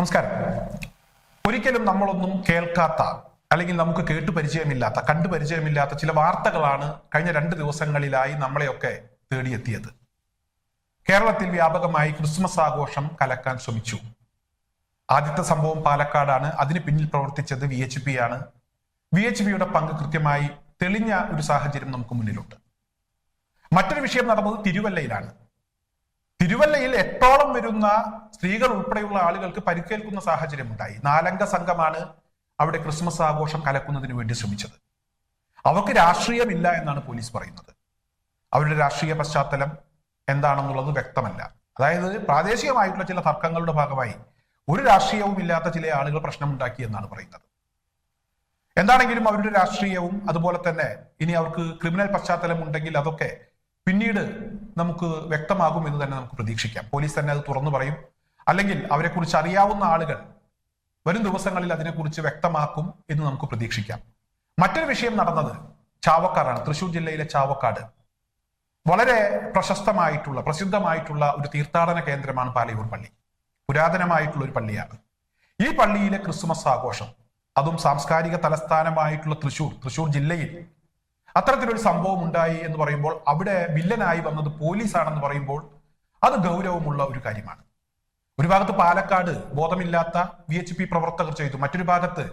നമസ്കാരം. ഒരിക്കലും നമ്മളൊന്നും കേൾക്കാത്ത അല്ലെങ്കിൽ നമുക്ക് കേട്ടു പരിചയമില്ലാത്ത കണ്ടു പരിചയമില്ലാത്ത ചില വാർത്തകളാണ് കഴിഞ്ഞ രണ്ട് ദിവസങ്ങളിലായി നമ്മളെയൊക്കെ തേടിയെത്തിയത്. കേരളത്തിൽ വ്യാപകമായി ക്രിസ്മസ് ആഘോഷം കലക്കാൻ ശ്രമിച്ചു. ആദ്യത്തെ സംഭവം പാലക്കാടാണ്. അതിന് പിന്നിൽ പ്രവർത്തിച്ചത് വി എച്ച് പി ആണ്. വി എച്ച് പിയുടെ പങ്ക് കൃത്യമായി തെളിഞ്ഞ ഒരു സാഹചര്യം നമുക്ക് മുന്നിലുണ്ട്. മറ്റൊരു വിഷയം നടന്നത് തിരുവല്ലയിലാണ്. തിരുവല്ലയിൽ എട്ടോളം വരുന്ന സ്ത്രീകൾ ഉൾപ്പെടെയുള്ള ആളുകൾക്ക് പരിക്കേൽക്കുന്ന സാഹചര്യം ഉണ്ടായി നാലംഗ സംഘമാണ് അവിടെ ക്രിസ്മസ് ആഘോഷം കലക്കുന്നതിന് വേണ്ടി ശ്രമിച്ചത്. അവർക്ക് രാഷ്ട്രീയമില്ല എന്നാണ് പോലീസ് പറയുന്നത്. അവരുടെ രാഷ്ട്രീയ പശ്ചാത്തലം എന്താണെന്നുള്ളത് വ്യക്തമല്ല. അതായത് പ്രാദേശികമായിട്ടുള്ള ചില തർക്കങ്ങളുടെ ഭാഗമായി ഒരു രാഷ്ട്രീയവും ഇല്ലാത്ത ചില ആളുകൾ പ്രശ്നമുണ്ടാക്കി എന്നാണ് പറയുന്നത്. എന്താണെങ്കിലും അവരുടെ രാഷ്ട്രീയവും അതുപോലെ തന്നെ ഇനി അവർക്ക് ക്രിമിനൽ പശ്ചാത്തലം ഉണ്ടെങ്കിൽ അതൊക്കെ പിന്നീട് നമുക്ക് വ്യക്തമാകും എന്ന് തന്നെ നമുക്ക് പ്രതീക്ഷിക്കാം. പോലീസ് തന്നെ അത് തുറന്നു പറയും. അല്ലെങ്കിൽ അവരെക്കുറിച്ച് അറിയാവുന്ന ആളുകൾ വരും ദിവസങ്ങളിൽ അതിനെക്കുറിച്ച് വ്യക്തമാക്കും എന്ന് നമുക്ക് പ്രതീക്ഷിക്കാം. മറ്റൊരു വിഷയം നടന്നത് ചാവക്കാടാണ്. തൃശൂർ ജില്ലയിലെ ചാവക്കാട്. വളരെ പ്രശസ്തമായിട്ടുള്ള പ്രസിദ്ധമായിട്ടുള്ള ഒരു തീർത്ഥാടന കേന്ദ്രമാണ് പാലയൂർ പള്ളി. പുരാതനമായിട്ടുള്ള ഒരു പള്ളിയാണ്. ഈ പള്ളിയിലെ ക്രിസ്മസ് ആഘോഷം അതും സാംസ്കാരിക തലസ്ഥാനമായിട്ടുള്ള തൃശൂർ തൃശൂർ ജില്ലയിൽ അത്തരത്തിലൊരു സംഭവം ഉണ്ടായി എന്ന് പറയുമ്പോൾ അവിടെ വില്ലനായി വന്നത് പോലീസാണെന്ന് പറയുമ്പോൾ അത് ഗൗരവമുള്ള ഒരു കാര്യമാണ്. ഒരു ഭാഗത്ത് പാലക്കാട് ബോധമില്ലാത്ത വി എച്ച് പി പ്രവർത്തകർ ചെയ്തു മറ്റൊരു ഭാഗത്ത്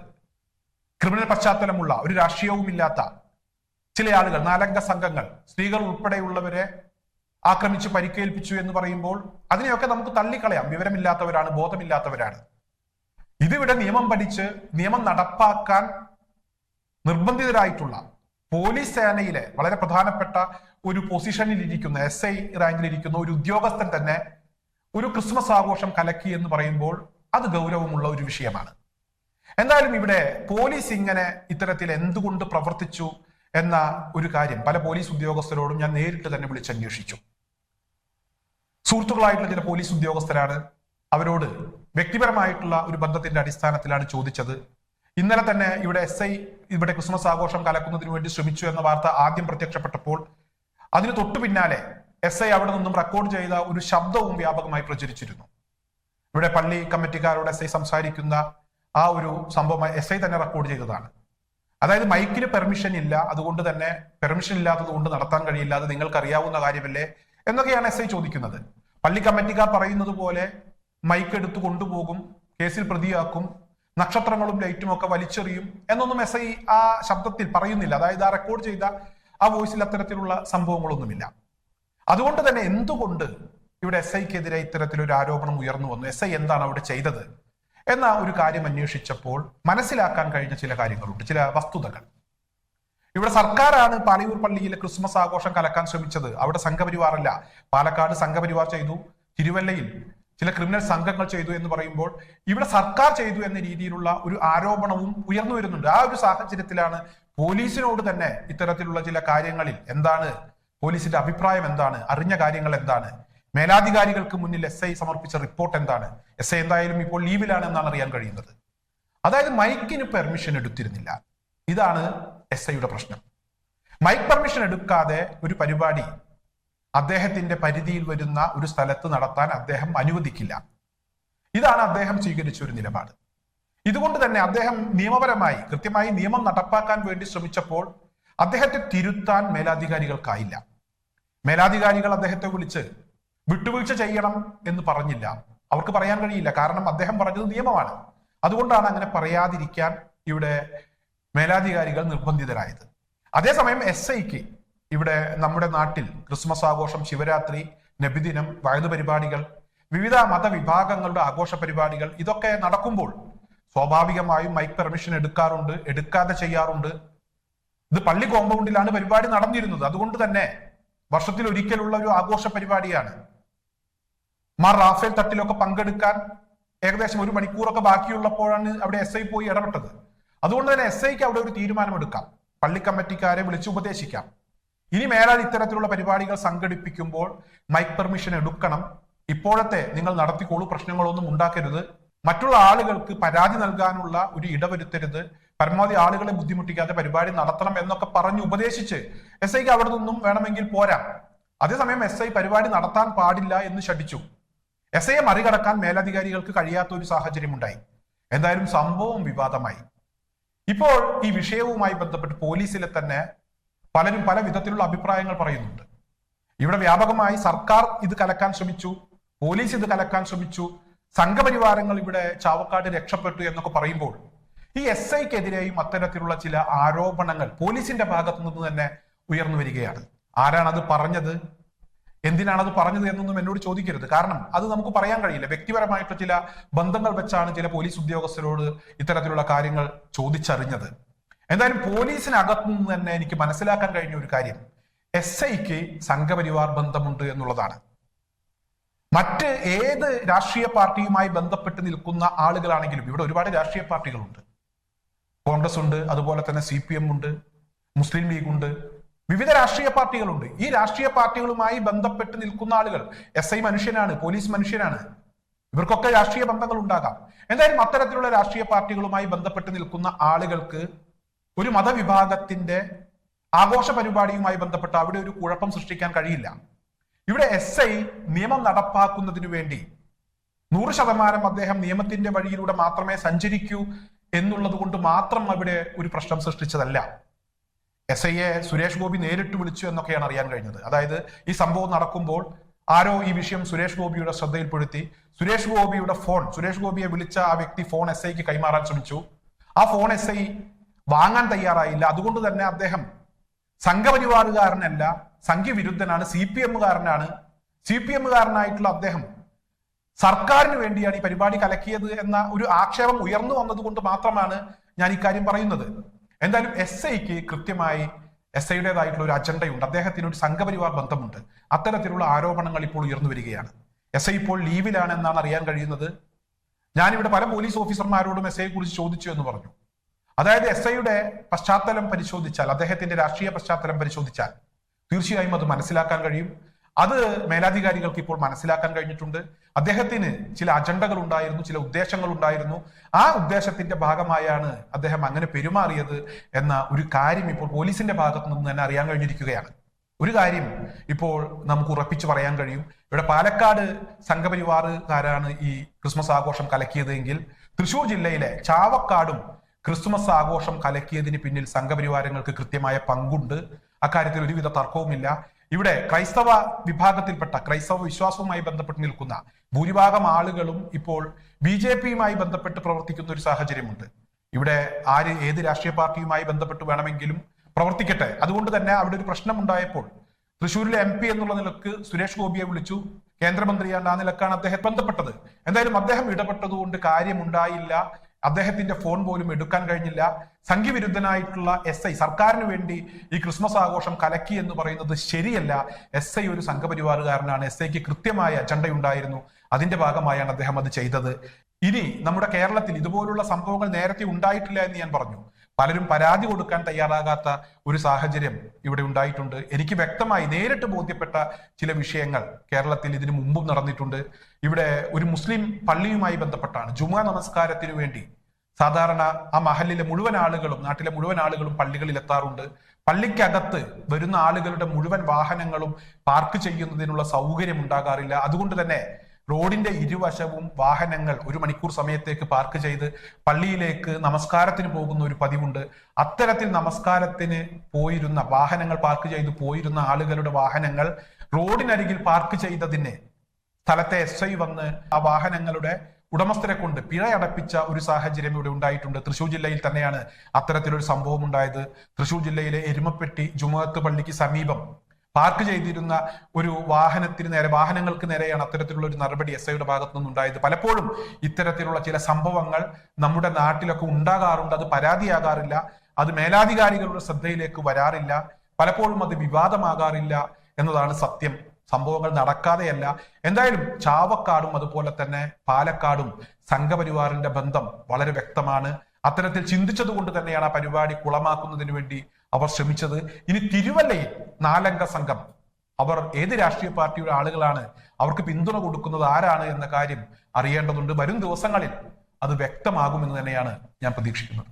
ക്രിമിനൽ പശ്ചാത്തലമുള്ള ഒരു രാഷ്ട്രീയവുമില്ലാത്ത ചില ആളുകൾ നാലംഗ സംഘങ്ങൾ സ്ത്രീകൾ ഉൾപ്പെടെയുള്ളവരെ ആക്രമിച്ച് പരിക്കേൽപ്പിച്ചു എന്ന് പറയുമ്പോൾ അതിനെയൊക്കെ നമുക്ക് തള്ളിക്കളയാം. വിവരമില്ലാത്തവരാണ് ബോധമില്ലാത്തവരാണ്. ഇതിവിടെ നിയമം പഠിച്ച് നിയമം നടപ്പാക്കാൻ നിർബന്ധിതരായിട്ടുള്ള പോലീസ് സേനയിലെ വളരെ പ്രധാനപ്പെട്ട ഒരു പൊസിഷനിൽ ഇരിക്കുന്ന എസ് ഐ റാങ്കിൽ ഇരിക്കുന്ന ഒരു ഉദ്യോഗസ്ഥൻ തന്നെ ഒരു ക്രിസ്മസ് ആഘോഷം കലക്കി എന്ന് പറയുമ്പോൾ അത് ഗൗരവമുള്ള ഒരു വിഷയമാണ്. എന്തായാലും ഇവിടെ പോലീസ് ഇങ്ങനെ ഇത്തരത്തിൽ എന്തുകൊണ്ട് പ്രവർത്തിച്ചു എന്ന ഒരു കാര്യം പല പോലീസ് ഉദ്യോഗസ്ഥരോടും ഞാൻ നേരിട്ട് തന്നെ വിളിച്ചന്വേഷിച്ചു സുഹൃത്തുക്കളായിട്ടുള്ള ചില പോലീസ് ഉദ്യോഗസ്ഥരാണ് അവരോട് വ്യക്തിപരമായിട്ടുള്ള ഒരു ബന്ധത്തിന്റെ അടിസ്ഥാനത്തിലാണ് ചോദിച്ചത്. ഇന്നലെ തന്നെ ഇവിടെ എസ് ഐ ഇവിടെ ക്രിസ്മസ് ആഘോഷം കലക്കുന്നതിന് വേണ്ടി ശ്രമിച്ചു എന്ന വാർത്ത ആദ്യം പ്രത്യക്ഷപ്പെട്ടപ്പോൾ അതിന് തൊട്ടു പിന്നാലെ എസ് ഐ അവിടെ നിന്നും റെക്കോർഡ് ചെയ്ത ഒരു ശബ്ദവും വ്യാപകമായി പ്രചരിച്ചിരുന്നു. ഇവിടെ പള്ളി കമ്മിറ്റിക്കാരോട് എസ് ഐ സംസാരിക്കുന്ന ആ ഒരു സംഭവം എസ് ഐ തന്നെ റെക്കോർഡ് ചെയ്തതാണ്. അതായത് മൈക്കിന് പെർമിഷൻ ഇല്ല അതുകൊണ്ട് തന്നെ പെർമിഷൻ ഇല്ലാത്തത് കൊണ്ട് നടത്താൻ കഴിയില്ല അത് നിങ്ങൾക്ക് അറിയാവുന്ന കാര്യമല്ലേ എന്നൊക്കെയാണ് എസ് ഐ ചോദിക്കുന്നത്. പള്ളി കമ്മിറ്റിക്കാർ പറയുന്നത് പോലെ മൈക്ക് എടുത്തു കൊണ്ടുപോകും കേസിൽ പ്രതിയാക്കും നക്ഷത്രങ്ങളും ലൈറ്റും ഒക്കെ വലിച്ചെറിയും എന്നൊന്നും എസ് ഐ ആ ശബ്ദത്തിൽ പറയുന്നില്ല. അതായത് ആ റെക്കോർഡ് ചെയ്ത ആ വോയിസിൽ അത്തരത്തിലുള്ള സംഭവങ്ങളൊന്നുമില്ല. അതുകൊണ്ട് തന്നെ എന്തുകൊണ്ട് ഇവിടെ എസ് ഐക്കെതിരെ ഇത്തരത്തിലൊരു ആരോപണം ഉയർന്നു വന്നു? എസ് ഐ എന്താണ് അവിടെ ചെയ്തത്? എന്ന ഒരു കാര്യം അന്വേഷിച്ചപ്പോൾ മനസ്സിലാക്കാൻ കഴിഞ്ഞ ചില കാര്യങ്ങളുണ്ട്. ചില വസ്തുതകൾ. ഇവിടെ സർക്കാരാണ് പാലയൂർ പള്ളിയിലെ ക്രിസ്മസ് ആഘോഷം കലക്കാൻ ശ്രമിച്ചത്. അവിടെ സംഘപരിവാറല്ല. പാലക്കാട് സംഘപരിവാർ ചെയ്തു. തിരുവല്ലയിൽ ചില ക്രിമിനൽ സംഘങ്ങൾ ചെയ്തു എന്ന് പറയുമ്പോൾ ഇവിടെ സർക്കാർ ചെയ്തു എന്ന രീതിയിലുള്ള ഒരു ആരോപണവും ഉയർന്നു വരുന്നുണ്ട്. ആ ഒരു സാഹചര്യത്തിലാണ് പോലീസിനോട് തന്നെ ഇത്തരത്തിലുള്ള ചില കാര്യങ്ങളിൽ എന്താണ് പോലീസിന്റെ അഭിപ്രായം എന്താണ് അറിഞ്ഞ കാര്യങ്ങൾ എന്താണ് മേലാധികാരികൾക്ക് മുന്നിൽ എസ് ഐ സമർപ്പിച്ച റിപ്പോർട്ട് എന്താണ് എസ് ഐ എന്തായാലും ഇപ്പോൾ ലീവിലാണ് എന്നാണ് അറിയാൻ കഴിയുന്നത്. അതായത് മൈക്കിന് പെർമിഷൻ എടുത്തിരുന്നില്ല. ഇതാണ് എസ് ഐയുടെ പ്രശ്നം. മൈക്ക് പെർമിഷൻ എടുക്കാതെ ഒരു പരിപാടി അദ്ദേഹത്തിന്റെ പരിധിയിൽ വരുന്ന ഒരു സ്ഥലത്ത് നടത്താൻ അദ്ദേഹം അനുവദിക്കില്ല. ഇതാണ് അദ്ദേഹം സ്വീകരിച്ച ഒരു നിലപാട്. ഇതുകൊണ്ട് തന്നെ അദ്ദേഹം നിയമപരമായി കൃത്യമായി നിയമം നടപ്പാക്കാൻ വേണ്ടി ശ്രമിച്ചപ്പോൾ അദ്ദേഹത്തെ തിരുത്താൻ മേലാധികാരികൾക്കായില്ല. മേലാധികാരികൾ അദ്ദേഹത്തെ വിളിച്ച് വിട്ടുവീഴ്ച ചെയ്യണം എന്ന് പറഞ്ഞില്ല. അവർക്ക് പറയാൻ കഴിയില്ല. കാരണം അദ്ദേഹം പറഞ്ഞത് നിയമമാണ്. അതുകൊണ്ടാണ് അങ്ങനെ പറയാതിരിക്കാൻ ഇവിടെ മേലാധികാരികൾ നിർബന്ധിതരായത്. അതേസമയം എസ് ഐക്ക് ഇവിടെ നമ്മുടെ നാട്ടിൽ ക്രിസ്മസ് ആഘോഷം ശിവരാത്രി നബിദിനം വയതു പരിപാടികൾ വിവിധ മതവിഭാഗങ്ങളുടെ ആഘോഷ പരിപാടികൾ ഇതൊക്കെ നടക്കുമ്പോൾ സ്വാഭാവികമായും മൈക്ക് പെർമിഷൻ എടുക്കാറുണ്ട് എടുക്കാതെ ചെയ്യാറുണ്ട്. ഇത് പള്ളി കോമ്പൗണ്ടിലാണ് പരിപാടി നടന്നിരുന്നത്. അതുകൊണ്ട് തന്നെ വർഷത്തിൽ ഒരിക്കലുള്ള ഒരു ആഘോഷ പരിപാടിയാണ്. മാർ റാഫേൽ തട്ടിലൊക്കെ പങ്കെടുക്കാൻ ഏകദേശം ഒരു മണിക്കൂറൊക്കെ ബാക്കിയുള്ളപ്പോഴാണ് അവിടെ എസ് ഐ പോയി ഇടപെട്ടത്. അതുകൊണ്ട് തന്നെ എസ് ഐക്ക് അവിടെ ഒരു തീരുമാനമെടുക്കാം. പള്ളി കമ്മിറ്റിക്കാരെ വിളിച്ച് ഉപദേശിക്കാം. ഇനി മേലാൽ ഇത്തരത്തിലുള്ള പരിപാടികൾ സംഘടിപ്പിക്കുമ്പോൾ മൈക്ക് പെർമിഷൻ എടുക്കണം. ഇപ്പോഴത്തെ നിങ്ങൾ നടത്തിക്കോളൂ പ്രശ്നങ്ങളൊന്നും ഉണ്ടാക്കരുത്. മറ്റുള്ള ആളുകൾക്ക് പരാതി നൽകാനുള്ള ഒരു ഇടവരുത്തരുത്. പരമാവധി ആളുകളെ ബുദ്ധിമുട്ടിക്കാതെ പരിപാടി നടത്തണം എന്നൊക്കെ പറഞ്ഞ് ഉപദേശിച്ച് എസ് ഐക്ക് അവിടെ നിന്നും വേണമെങ്കിൽ പോരാ. അതേസമയം എസ് ഐ പരിപാടി നടത്താൻ പാടില്ല എന്ന് ശഠിച്ചു. എസ് ഐയെ മറികടക്കാൻ മേലധികാരികൾക്ക് കഴിയാത്ത ഒരു സാഹചര്യം ഉണ്ടായി എന്തായാലും സംഭവം വിവാദമായി. ഇപ്പോൾ ഈ വിഷയവുമായി ബന്ധപ്പെട്ട് പോലീസിലെ തന്നെ പലരും പല വിധത്തിലുള്ള അഭിപ്രായങ്ങൾ പറയുന്നുണ്ട്. ഇവിടെ വ്യാപകമായി സർക്കാർ ഇത് കലക്കാൻ ശ്രമിച്ചു പോലീസ് ഇത് കലക്കാൻ ശ്രമിച്ചു സംഘപരിവാരങ്ങൾ ഇവിടെ ചാവക്കാട് രക്ഷപ്പെട്ടു എന്നൊക്കെ പറയുമ്പോൾ ഈ എസ് ഐക്കെതിരെയും അത്തരത്തിലുള്ള ചില ആരോപണങ്ങൾ പോലീസിന്റെ ഭാഗത്തു നിന്ന് തന്നെ ഉയർന്നു വരികയാണ്. ആരാണത് പറഞ്ഞത്? എന്തിനാണത് പറഞ്ഞത് എന്നൊന്നും എന്നോട് ചോദിക്കരുത്. കാരണം അത് നമുക്ക് പറയാൻ കഴിയില്ല. വ്യക്തിപരമായിട്ട് ചില ബന്ധങ്ങൾ വെച്ചാണ് ചില പോലീസ് ഉദ്യോഗസ്ഥരോട് ഇത്തരത്തിലുള്ള കാര്യങ്ങൾ ചോദിച്ചറിഞ്ഞത്. എന്തായാലും പോലീസിനകത്തു നിന്ന് തന്നെ എനിക്ക് മനസ്സിലാക്കാൻ കഴിഞ്ഞ ഒരു കാര്യം. എസ് ഐക്ക് സംഘപരിവാർ ബന്ധമുണ്ട് എന്നുള്ളതാണ്. മറ്റ് ഏത് രാഷ്ട്രീയ പാർട്ടിയുമായി ബന്ധപ്പെട്ട് നിൽക്കുന്ന ആളുകളാണെങ്കിലും ഇവിടെ ഒരുപാട് രാഷ്ട്രീയ പാർട്ടികളുണ്ട്. കോൺഗ്രസ് ഉണ്ട് അതുപോലെ തന്നെ സി പി എം ഉണ്ട് മുസ്ലിം ലീഗ് ഉണ്ട് വിവിധ രാഷ്ട്രീയ പാർട്ടികളുണ്ട്. ഈ രാഷ്ട്രീയ പാർട്ടികളുമായി ബന്ധപ്പെട്ട് നിൽക്കുന്ന ആളുകൾ എസ് ഐ മനുഷ്യനാണ് പോലീസ് മനുഷ്യനാണ്. ഇവർക്കൊക്കെ രാഷ്ട്രീയ ബന്ധങ്ങൾ ഉണ്ടാകാം എന്തായാലും അത്തരത്തിലുള്ള രാഷ്ട്രീയ പാർട്ടികളുമായി ബന്ധപ്പെട്ട് നിൽക്കുന്ന ആളുകൾക്ക് ഒരു മതവിഭാഗത്തിന്റെ ആഘോഷ പരിപാടിയുമായി ബന്ധപ്പെട്ട് അവിടെ ഒരു കുഴപ്പം സൃഷ്ടിക്കാൻ കഴിയില്ല. ഇവിടെ എസ് ഐ നിയമം നടപ്പാക്കുന്നതിനു വേണ്ടി നൂറ് ശതമാനം അദ്ദേഹം നിയമത്തിന്റെ വഴിയിലൂടെ മാത്രമേ സഞ്ചരിക്കൂ എന്നുള്ളത് കൊണ്ട് മാത്രം അവിടെ ഒരു പ്രശ്നം സൃഷ്ടിച്ചതല്ല. എസ് ഐയെ സുരേഷ് ഗോപി നേരിട്ട് വിളിച്ചു എന്നൊക്കെയാണ് അറിയാൻ കഴിഞ്ഞത്. അതായത് ഈ സംഭവം നടക്കുമ്പോൾ ആരോ ഈ വിഷയം സുരേഷ് ഗോപിയുടെ ശ്രദ്ധയിൽപ്പെടുത്തി സുരേഷ് ഗോപിയുടെ ഫോൺ സുരേഷ് ഗോപിയെ വിളിച്ച ആ വ്യക്തി ഫോൺ എസ് ഐക്ക് കൈമാറാൻ ശ്രമിച്ചു. ആ ഫോൺ എസ് ഐ വാങ്ങാൻ തയ്യാറായില്ല. അതുകൊണ്ട് തന്നെ അദ്ദേഹം സംഘപരിവാറുകാരനല്ല സംഘവിരുദ്ധനാണ് സി പി എമ്മുകാരനാണ്. സി പി എമ്മുകാരനായിട്ടുള്ള അദ്ദേഹം സർക്കാരിന് വേണ്ടിയാണ് ഈ പരിപാടി കലക്കിയത് എന്ന ഒരു ആക്ഷേപം ഉയർന്നു വന്നതുകൊണ്ട് മാത്രമാണ് ഞാൻ ഇക്കാര്യം പറയുന്നത്. എന്തായാലും എസ് ഐക്ക് കൃത്യമായി എസ് ഐയുടേതായിട്ടുള്ള ഒരു അജണ്ടയുണ്ട്. അദ്ദേഹത്തിന് ഒരു സംഘപരിവാർ ബന്ധമുണ്ട്. അത്തരത്തിലുള്ള ആരോപണങ്ങൾ ഇപ്പോൾ ഉയർന്നു വരികയാണ്. എസ് ഐ ഇപ്പോൾ ലീവിലാണ് എന്നാണ് അറിയാൻ കഴിയുന്നത്. ഞാനിവിടെ പല പോലീസ് ഓഫീസർമാരോടും എസ് ഐയെ കുറിച്ച് ചോദിച്ചു എന്ന് പറഞ്ഞു. അതായത് എസ് ഐയുടെ പശ്ചാത്തലം പരിശോധിച്ചാൽ അദ്ദേഹത്തിന്റെ രാഷ്ട്രീയ പശ്ചാത്തലം പരിശോധിച്ചാൽ തീർച്ചയായും അത് മനസ്സിലാക്കാൻ കഴിയും. അത് മേലാധികാരികൾക്ക് ഇപ്പോൾ മനസ്സിലാക്കാൻ കഴിഞ്ഞിട്ടുണ്ട്. അദ്ദേഹത്തിന് ചില അജണ്ടകൾ ഉണ്ടായിരുന്നു ചില ഉദ്ദേശങ്ങൾ ഉണ്ടായിരുന്നു. ആ ഉദ്ദേശത്തിന്റെ ഭാഗമായാണ് അദ്ദേഹം അങ്ങനെ പെരുമാറിയത് എന്ന ഒരു കാര്യം ഇപ്പോൾ പോലീസിന്റെ ഭാഗത്തു നിന്ന് തന്നെ അറിയാൻ കഴിഞ്ഞിരിക്കുകയാണ്. ഒരു കാര്യം ഇപ്പോൾ നമുക്ക് ഉറപ്പിച്ചു പറയാൻ കഴിയും. ഇവിടെ പാലക്കാട് സംഘപരിവാറുകാരാണ് ഈ ക്രിസ്മസ് ആഘോഷം കലക്കിയതെങ്കിൽ തൃശൂർ ജില്ലയിലെ ചാവക്കാടും ക്രിസ്തുമസ് ആഘോഷം കലക്കിയതിന് പിന്നിൽ സംഘപരിവാരങ്ങൾക്ക് കൃത്യമായ പങ്കുണ്ട്. അക്കാര്യത്തിൽ ഒരുവിധ തർക്കവുമില്ല. ഇവിടെ ക്രൈസ്തവ വിഭാഗത്തിൽപ്പെട്ട ക്രൈസ്തവ വിശ്വാസവുമായി ബന്ധപ്പെട്ട് നിൽക്കുന്ന ഭൂരിഭാഗം ആളുകളും ഇപ്പോൾ ബി ജെ പിയുമായി ബന്ധപ്പെട്ട് പ്രവർത്തിക്കുന്ന ഒരു സാഹചര്യമുണ്ട്. ഇവിടെ ആര് ഏത് രാഷ്ട്രീയ പാർട്ടിയുമായി ബന്ധപ്പെട്ട് വേണമെങ്കിലും പ്രവർത്തിക്കട്ടെ. അതുകൊണ്ട് തന്നെ അവിടെ ഒരു പ്രശ്നമുണ്ടായപ്പോൾ തൃശ്ശൂരിലെ എം പി എന്നുള്ള നിലയ്ക്ക് സുരേഷ് ഗോപിയെ വിളിച്ചു. കേന്ദ്രമന്ത്രിയാണ് ആ നിലക്കാണ് അദ്ദേഹം ബന്ധപ്പെട്ടത്. എന്തായാലും അദ്ദേഹം ഇടപെട്ടതുകൊണ്ട് കാര്യമുണ്ടായില്ല. അദ്ദേഹത്തിന്റെ ഫോൺ പോലും എടുക്കാൻ കഴിഞ്ഞില്ല. സംഘവിരുദ്ധനായിട്ടുള്ള എസ് ഐ സർക്കാരിന് വേണ്ടി ഈ ക്രിസ്മസ് ആഘോഷം കലക്കി എന്ന് പറയുന്നത് ശരിയല്ല. എസ് ഐ ഒരു സംഘപരിവാറുകാരനാണ്. എസ് ഐക്ക് കൃത്യമായ അജണ്ടയുണ്ടായിരുന്നു. അതിന്റെ ഭാഗമായാണ് അദ്ദേഹം അത് ചെയ്തത്. ഇനി നമ്മുടെ കേരളത്തിൽ ഇതുപോലുള്ള സംഭവങ്ങൾ നേരത്തെ ഉണ്ടായിട്ടില്ല എന്ന് ഞാൻ പറഞ്ഞു. പലരും പരാതി കൊടുക്കാൻ തയ്യാറാകാത്ത ഒരു സാഹചര്യം ഇവിടെ ഉണ്ടായിട്ടുണ്ട്. എനിക്ക് വ്യക്തമായി നേരിട്ട് ബോധ്യപ്പെട്ട ചില വിഷയങ്ങൾ കേരളത്തിൽ ഇതിനു മുമ്പും നടന്നിട്ടുണ്ട്. ഇവിടെ ഒരു മുസ്ലിം പള്ളിയുമായി ബന്ധപ്പെട്ടാണ്. ജുമാ നമസ്കാരത്തിനു വേണ്ടി സാധാരണ ആ മഹലിലെ മുഴുവൻ ആളുകളും നാട്ടിലെ മുഴുവൻ ആളുകളും പള്ളികളിൽ എത്താറുണ്ട്. പള്ളിക്കകത്ത് വരുന്ന ആളുകളുടെ മുഴുവൻ വാഹനങ്ങളും പാർക്ക് ചെയ്യുന്നതിനുള്ള സൗകര്യം ഉണ്ടാകാറില്ല. അതുകൊണ്ട് തന്നെ റോഡിന്റെ ഇരുവശവും വാഹനങ്ങൾ ഒരു മണിക്കൂർ സമയത്തേക്ക് പാർക്ക് ചെയ്ത് പള്ളിയിലേക്ക് നമസ്കാരത്തിന് പോകുന്ന ഒരു പതിവുണ്ട്. അത്തരത്തിൽ നമസ്കാരത്തിന് പോയിരുന്ന വാഹനങ്ങൾ പാർക്ക് ചെയ്ത് പോയിരുന്ന ആളുകളുടെ വാഹനങ്ങൾ റോഡിനരികിൽ പാർക്ക് ചെയ്തതിന് സ്ഥലത്തെ എസ് ഐ വന്ന് ആ വാഹനങ്ങളുടെ ഉടമസ്ഥരെ കൊണ്ട് പിഴയടപ്പിച്ച ഒരു സാഹചര്യം ഇവിടെ ഉണ്ടായിട്ടുണ്ട്. തൃശൂർ ജില്ലയിൽ തന്നെയാണ് അത്തരത്തിലൊരു സംഭവം ഉണ്ടായത്. തൃശൂർ ജില്ലയിലെ എരുമപ്പെട്ടി ജുമത്ത് പള്ളിക്ക് സമീപം പാർക്ക് ചെയ്തിരുന്ന ഒരു വാഹനത്തിന് നേരെ വാഹനങ്ങൾക്ക് നേരെയാണ് അത്തരത്തിലുള്ള ഒരു നടപടി എസ് ഐയുടെ ഭാഗത്തു നിന്നുണ്ടായത് പലപ്പോഴും ഇത്തരത്തിലുള്ള ചില സംഭവങ്ങൾ നമ്മുടെ നാട്ടിലൊക്കെ ഉണ്ടാകാറുണ്ട്. അത് പരാതിയാകാറില്ല. അത് മേലാധികാരികളുടെ ശ്രദ്ധയിലേക്ക് വരാറില്ല. പലപ്പോഴും അത് വിവാദമാകാറില്ല എന്നതാണ് സത്യം. സംഭവങ്ങൾ നടക്കാതെയല്ല. എന്തായാലും ചാവക്കാടും അതുപോലെ തന്നെ പാലക്കാടും സംഘപരിവാറിന്റെ ബന്ധം വളരെ വ്യക്തമാണ്. അത്തരത്തിൽ ചിന്തിച്ചത് കൊണ്ട് തന്നെയാണ് ആ പരിപാടി കുളമാക്കുന്നതിന് വേണ്ടി അവർ ശ്രമിച്ചത്. ഇനി തിരുവല്ലയിൽ നാലംഗ സംഘം അവർ ഏത് രാഷ്ട്രീയ പാർട്ടിയുടെ ആളുകളാണ് അവർക്ക് പിന്തുണ കൊടുക്കുന്നത് ആരാണ് എന്ന കാര്യം അറിയേണ്ടതുണ്ട്. വരും ദിവസങ്ങളിൽ അത് വ്യക്തമാകുമെന്ന് തന്നെയാണ് ഞാൻ പ്രതീക്ഷിക്കുന്നത്.